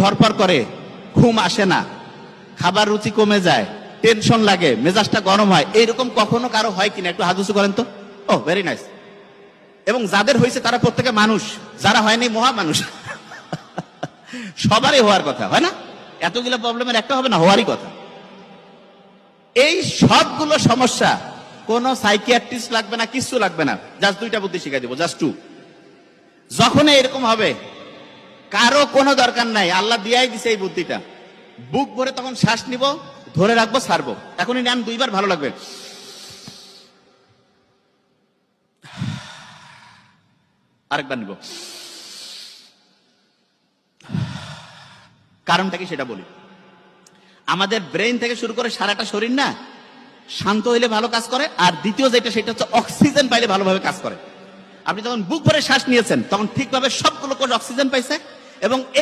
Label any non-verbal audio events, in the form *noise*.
ধরপর করে, ঘুম আসে না, খাবার রুচি কমে যায় টেনশন লাগে, মেজাজটা গরম হয়। এইরকম কখনো কারও হয় কিনা? একটু উঁচু করেন তো। ও ভেরি নাইস এবং যাদের হয়েছে তারা প্রত্যেকে মানুষ, যারা হয়নি মহা মানুষ। *laughs* সবারই হওয়ার কথা, হয় না? এতগুলো প্রবলেমের একটা হবে না, হওয়ারই কথা। এই সবগুলো সমস্যা, কোন সাইকিয়াট্রিস্ট লাগবে না কিছু লাগবে না। জাস্ট দুইটা বুদ্ধি শিখাই দিব জাস্ট টু যখন এরকম হবে কারও কোনো দরকার নাই। আল্লাহ দিয়াই দিছে এই বুদ্ধিটা। বুক ভরে তখন শ্বাস নিব, ধরে রাখব ছাড়বো এখনই নেন, দুইবার ভালো লাগবে। আরেকবার নিব। কারণটা কি সেটা বলি। আমাদের ব্রেন থেকে শুরু করে সারাটা শরীর না, শান্ত হইলে ভালো কাজ করে, আর দ্বিতীয় যেটা, সেটা হচ্ছে অক্সিজেন পাইলে ভালোভাবে কাজ করে। আপনি যখন বুক ভরে শ্বাস নিয়েছেন তখন ঠিকভাবে সবগুলো কোষ অক্সিজেন পাইছে এবং